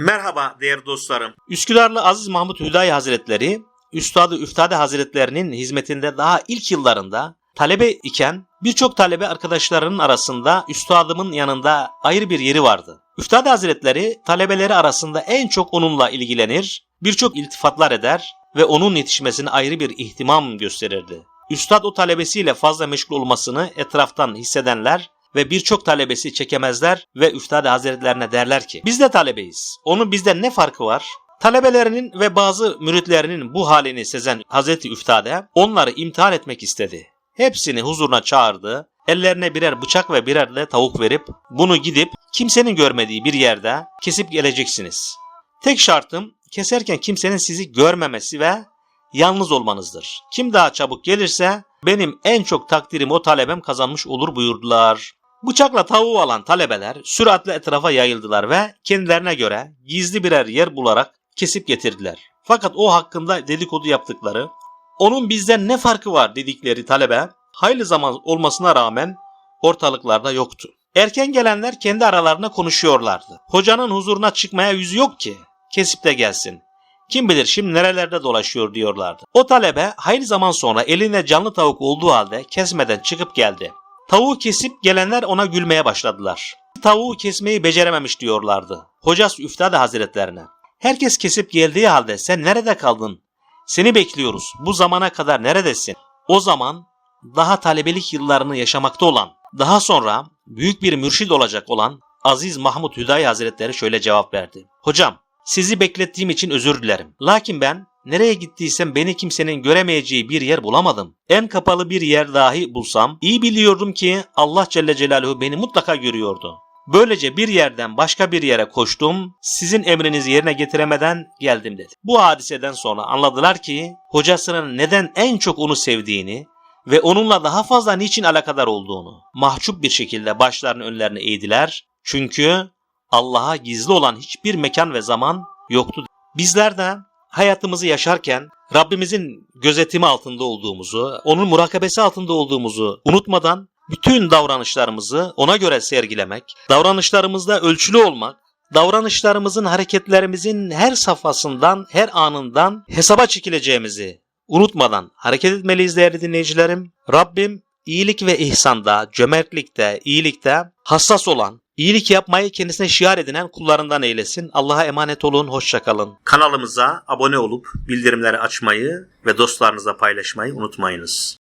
Merhaba değerli dostlarım. Üsküdarlı Aziz Mahmut Hüdayi Hazretleri, Üstadı Üftade Hazretlerinin hizmetinde daha ilk yıllarında talebe iken birçok talebe arkadaşlarının arasında üstadımın yanında ayrı bir yeri vardı. Üftade Hazretleri talebeleri arasında en çok onunla ilgilenir, birçok iltifatlar eder ve onun yetişmesine ayrı bir ihtimam gösterirdi. Üstad o talebesiyle fazla meşgul olmasını etraftan hissedenler ve birçok talebesi çekemezler ve Üftade Hazretlerine derler ki biz de talebeyiz. Onun bizden ne farkı var? Talebelerinin ve bazı müritlerinin bu halini sezen Hazreti Üftade onları imtihan etmek istedi. Hepsini huzuruna çağırdı. Ellerine birer bıçak ve birer de tavuk verip bunu gidip kimsenin görmediği bir yerde kesip geleceksiniz. Tek şartım keserken kimsenin sizi görmemesi ve yalnız olmanızdır. Kim daha çabuk gelirse benim en çok takdirim o talebem kazanmış olur buyurdular. Bıçakla tavuğu alan talebeler süratle etrafa yayıldılar ve kendilerine göre gizli birer yer bularak kesip getirdiler. Fakat o hakkında dedikodu yaptıkları, onun bizden ne farkı var dedikleri talebe hayli zaman olmasına rağmen ortalıklarda yoktu. Erken gelenler kendi aralarında konuşuyorlardı. Hocanın huzuruna çıkmaya yüzü yok ki. Kesip de gelsin. Kim bilir şimdi nerelerde dolaşıyor diyorlardı. O talebe hayli zaman sonra elinde canlı tavuk olduğu halde kesmeden çıkıp geldi. Tavuğu kesip gelenler ona gülmeye başladılar. Tavuğu kesmeyi becerememiş diyorlardı. Hocası Üftade Hazretlerine. Herkes kesip geldiği halde sen nerede kaldın? Seni bekliyoruz. Bu zamana kadar neredesin? O zaman daha talebelik yıllarını yaşamakta olan, daha sonra büyük bir mürşid olacak olan Aziz Mahmut Hüdayi Hazretleri şöyle cevap verdi. Hocam, sizi beklettiğim için özür dilerim. Lakin ben nereye gittiysem beni kimsenin göremeyeceği bir yer bulamadım. En kapalı bir yer dahi bulsam iyi biliyordum ki Allah Celle Celaluhu beni mutlaka görüyordu. Böylece bir yerden başka bir yere koştum, sizin emrinizi yerine getiremeden geldim dedi. Bu hadiseden sonra anladılar ki hocasının neden en çok onu sevdiğini ve onunla daha fazla niçin alakadar olduğunu mahcup bir şekilde başlarını önlerine eğdiler. Çünkü Allah'a gizli olan hiçbir mekan ve zaman yoktu. Bizler de hayatımızı yaşarken Rabbimizin gözetimi altında olduğumuzu, onun murakabesi altında olduğumuzu unutmadan bütün davranışlarımızı ona göre sergilemek, davranışlarımızda ölçülü olmak, davranışlarımızın, hareketlerimizin her safhasından, her anından hesaba çekileceğimizi unutmadan hareket etmeliyiz değerli dinleyicilerim. Rabbim iyilik ve ihsanda, cömertlikte, iyilikte hassas olan, iyilik yapmayı kendisine şiar edinen kullarından eylesin. Allah'a emanet olun, hoşçakalın. Kanalımıza abone olup bildirimleri açmayı ve dostlarınızla paylaşmayı unutmayınız.